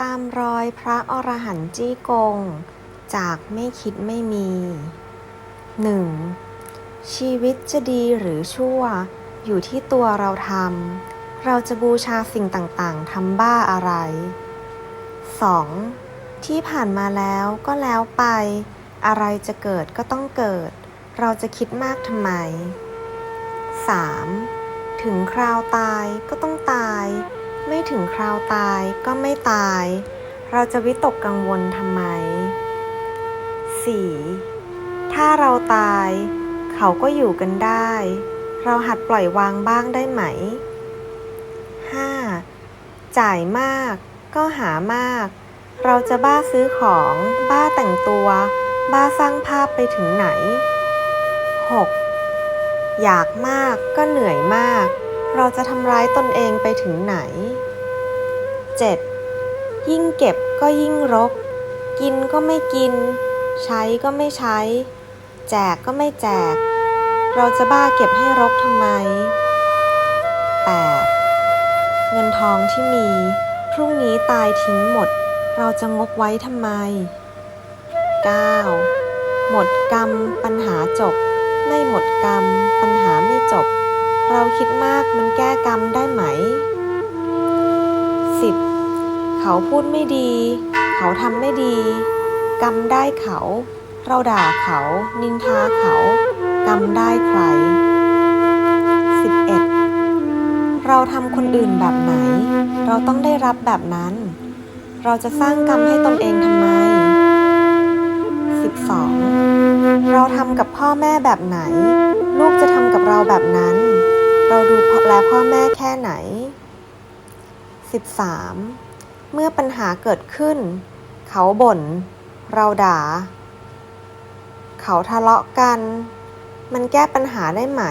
ตามรอยพระอรหันต์จี้กง จากไม่คิดไม่มี 1. ชีวิตจะดีหรือชั่ว อยู่ที่ตัวเราทำ เราจะบูชาสิ่งต่างๆทำบ้าอะไร 2. ที่ผ่านมาแล้วก็แล้วไป อะไรจะเกิดก็ต้องเกิด เราจะคิดมากทำไม 3. ถึงคราวตายก็ต้องตาย ไม่ถึงคราวตายก็ไม่ตาย เราจะวิตกกังวลทำไม 4. ถ้าเราตาย เขาก็อยู่กันได้ เราหัดปล่อยวางบ้างได้ไหม 5. จ่ายมากก็หามาก เราจะบ้าซื้อของ บ้าแต่งตัว บ้าสร้างภาพไปถึงไหน 6. อยากมากก็เหนื่อยมาก เราจะทำร้ายตนเองไปถึงไหน 7. ยิ่งเก็บก็ยิ่งรก กินก็ไม่กิน ใช้ก็ไม่ใช้ แจกก็ไม่แจก เราจะบ้าเก็บให้รกทำไม 8. เงินทองที่มี พรุ่งนี้ตายทิ้งหมด เราจะงกไว้ทำไม 9. หมดกรรมปัญหาจบ ไม่หมดกรรมปัญหาไม่จบ เราคิดมากมันแก้กรรมได้ไหม 10. เขาพูดไม่ดี เขาทำไม่ดี กรรมได้เขา เราด่าเขา นินทาเขา กรรมได้ใคร 11. เราทำคนอื่นแบบไหน เราต้องได้รับแบบนั้น เราจะสร้างกรรมให้ตนเองทำไม 12. เราทำกับพ่อแม่แบบไหน ลูกจะทำกับเราแบบนั้น เราดูแล พ่อแม่แค่ไหน 13. เมื่อปัญหาเกิดขึ้น เขาบ่น เราด่า เขาทะเลาะกัน มันแก้ปัญหาได้ไหม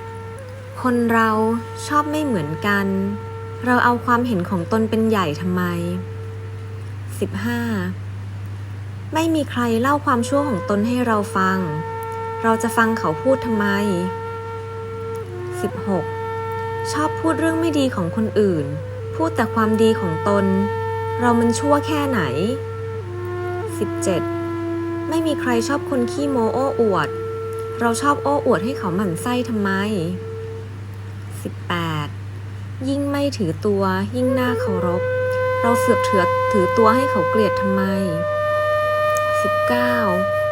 14. คนเราชอบไม่เหมือนกัน เราเอาความเห็นของตนเป็นใหญ่ทำไม 15. ไม่มีใครเล่าความชั่วของตนให้เราฟัง เราจะฟังเขาพูดทำไม 16. ชอบพูดเรื่องไม่ดีของคนอื่น พูดแต่ความดีของตน เรามันชั่วแค่ไหน 17. ไม่มีใครชอบคนขี้โมโอ้อวด เราชอบโอ้อวดให้เขาหมั่นไส้ทำไม 18. ยิ่งไม่ถือตัวยิ่งน่าเคารพ เราเสือกถือถือตัวให้เขาเกลียดทำไม 19.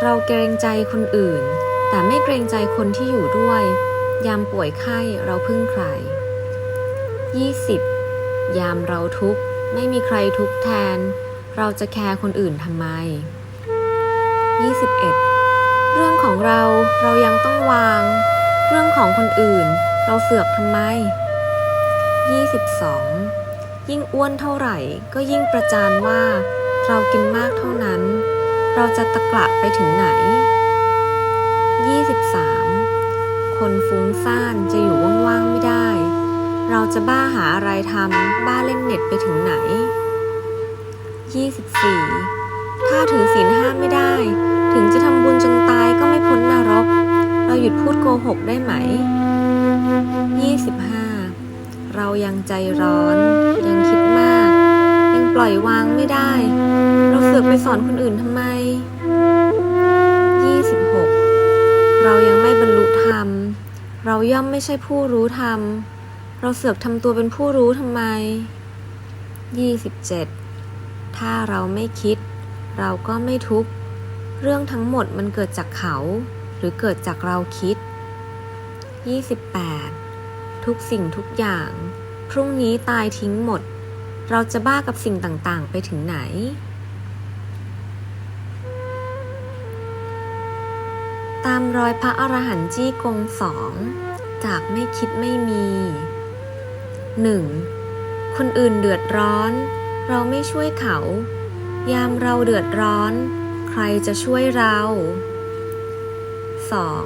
เราเกรงใจคนอื่น แต่ไม่เกรงใจคนที่อยู่ด้วย ยามป่วยไข้เราพึ่งใคร 20. ยามเราทุกข์ไม่มีใครทุกข์แทน เราจะแคร์คนอื่นทำไม 21. เรื่องของเราเรายังต้องวาง เรื่องของคนอื่น เราเสือกทำไม 22. ยิ่งอ้วนเท่าไหร่ก็ยิ่งประจานว่า เรากินมากเท่านั้น เราจะตะกละไปถึงไหน 23. คนฟุ้งซ่านจะอยู่ว่างๆไม่ได้ เราจะบ้าหาอะไรทำบ้าเล่นเน็ตไปถึงไหน 24. ถ้าถือศีลห้าไม่ได้ ถึงจะทำบุญจนตายก็ไม่พ้นนรก เราหยุดพูดโกหกได้ไหม 25. เรายังใจร้อนยังคิด ปล่อยวางไม่ได้ เราเสือกไปสอนคนอื่นทำไม 26. เรายังไม่บรรลุธรรม เราย่อมไม่ใช่ผู้รู้ธรรม เราเสือกทำตัวเป็นผู้รู้ทำไม 27. ถ้าเราไม่คิด เราก็ไม่ทุกข์ เรื่องทั้งหมดมันเกิดจากเขา หรือเกิดจากเราคิด 28. ทุกสิ่งทุกอย่าง พรุ่งนี้ตายทิ้งหมด เราจะบ้ากับสิ่งต่างๆ ไปถึงไหน ตามรอยพระอรหันต์จี้กงสองจากไม่คิดไม่มี 1. คนอื่นเดือดร้อน เราไม่ช่วยเขา ยามเราเดือดร้อน ใครจะช่วยเรา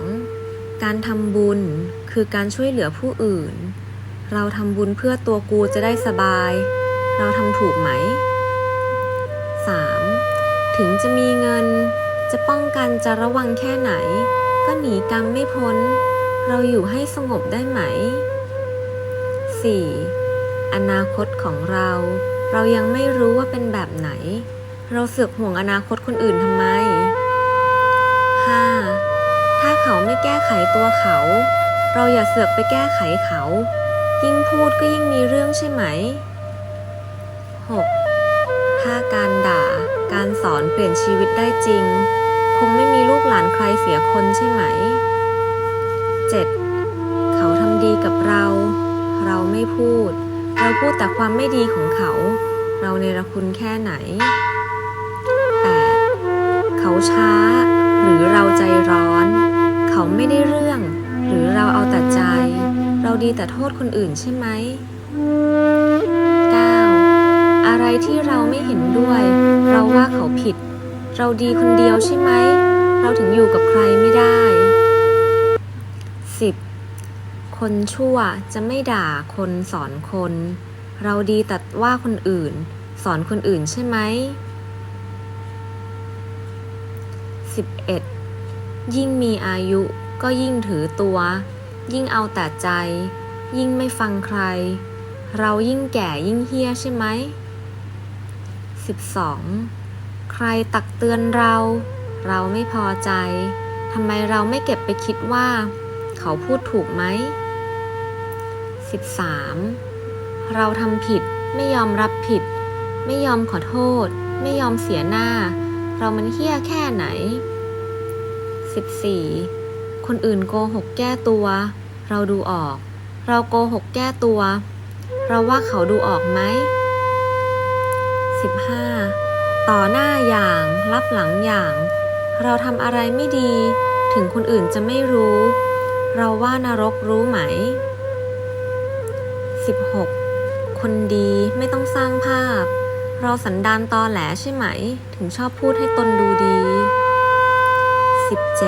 2. การทำบุญคือการช่วยเหลือผู้อื่น เราทำบุญเพื่อตัวกูจะได้สบาย เราทำถูกไหม 3. ถึงจะมีเงิน จะป้องกันจะระวังแค่ไหน ก็หนีกรรมไม่พ้น เราอยู่ให้สงบได้ไหม 4. อนาคตของเรา เรายังไม่รู้ว่าเป็นแบบไหน เราเสือกห่วงอนาคตคนอื่นทำไม 5. ถ้าเขาไม่แก้ไขตัวเขา เราอย่าเสือกไปแก้ไขเขา ยิ่งพูดก็ยิ่งมีเรื่องใช่ไหม 6. ถ้าการด่า การสอนเปลี่ยนชีวิตได้จริง คงไม่มีลูกหลานใครเสียคนใช่ไหม 7. เขาทำดีกับเรา เราไม่พูด เราพูดแต่ความไม่ดีของเขา เราเนรคุณแค่ไหน 8. เขาช้า หรือเราใจร้อน เขาไม่ได้เรื่อง หรือเราเอาแต่ใจ เราดีแต่โทษคนอื่นใช่ไหม เราดีคนเดียวใช่ไหม เราถึงอยู่กับใครไม่ได้ 10. คนชั่วจะไม่ด่าคนสอนคน เราดีแต่ว่าคนอื่น สอนคนอื่นใช่ไหม 11. ยิ่งมีอายุก็ยิ่งถือตัว ยิ่งเอาแต่ใจ ยิ่งไม่ฟังใคร เรายิ่งแก่ยิ่งเฮี้ยใช่ไหม 12. ใครตักเตือนเรา เราไม่พอใจทำไมเราไม่เก็บไปคิดว่า เขาพูดถูกไหม 13. เราทำผิดไม่ยอมรับผิด ไม่ยอมขอโทษ ไม่ยอมเสียหน้า เรามันเฮี้ยแค่ไหน 14. คนอื่นโกหกแก้ตัว เราดูออก เราโกหกแก้ตัว เราว่าเขาดูออกไหม 15. ต่อหน้าอย่างรับหลังอย่าง เราทำอะไรไม่ดี ถึงคนอื่นจะไม่รู้ เราว่านรกรู้ไหม 16. คนดีไม่ต้องสร้างภาพ เราสันดานตอแหลใช่ไหม ถึงชอบพูดให้ตนดูดี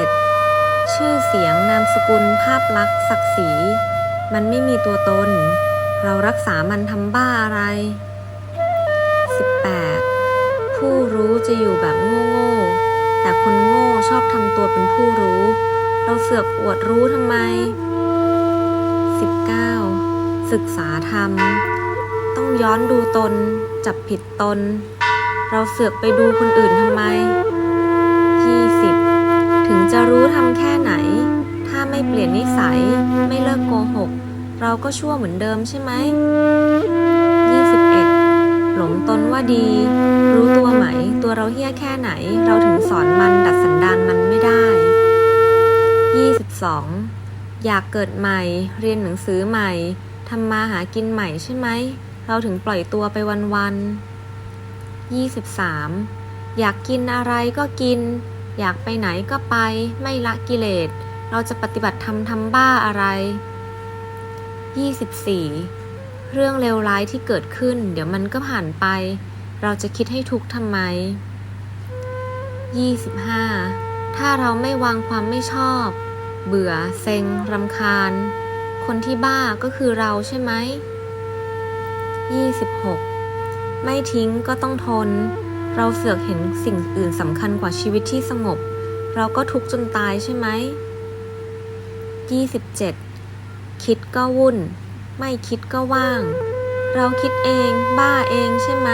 17. ชื่อเสียงนามสกุลภาพลักษณ์ศักดิ์ศรีมันไม่มีตัวตน เรารักษามันทำบ้าอะไร ผู้รู้จะอยู่แบบโง่ๆแต่คนโง่ชอบทำตัวเป็นผู้รู้ เราเสือกอวดรู้ทำไม 19. ศึกษาธรรม ต้องย้อนดูตน จับผิดตน เราเสือกไปดูคนอื่นทำไม 20. ถึงจะรู้ทำแค่ไหน ถ้าไม่เปลี่ยนนิสัย ไม่เลิกโกหก เราก็ชั่วเหมือนเดิมใช่ไหม หลงตนว่าดี รู้ตัวไหม ตัวเราเฮี้ยแค่ไหน เราถึงสอนมันดัดสันดานมันไม่ได้ 22. อยากเกิดใหม่ เรียนหนังสือใหม่ทำมาหากินใหม่ใช่ไหม เราถึงปล่อยตัวไปวันๆ 23. อยากกินอะไรก็กิน อยากไปไหนก็ไป ไม่ละกิเลส เราจะปฏิบัติธรรมทำบ้าอะไร 24. เรื่องเลวร้ายที่เกิดขึ้น เดี๋ยวมันก็ผ่านไป เราจะคิดให้ทุกข์ทำไม 25. ถ้าเราไม่วางความไม่ชอบ เบื่อ เซ็งรำคาญ คนที่บ้าก็คือเราใช่ไหม 26. ไม่ทิ้งก็ต้องทน เราเสือกเห็นสิ่งอื่นสำคัญกว่าชีวิตที่สงบ เราก็ทุกข์จนตายใช่ไหม 27. คิดก็วุ่น ไม่คิดก็ว่าง เราคิดเอง บ้าเองใช่ไหม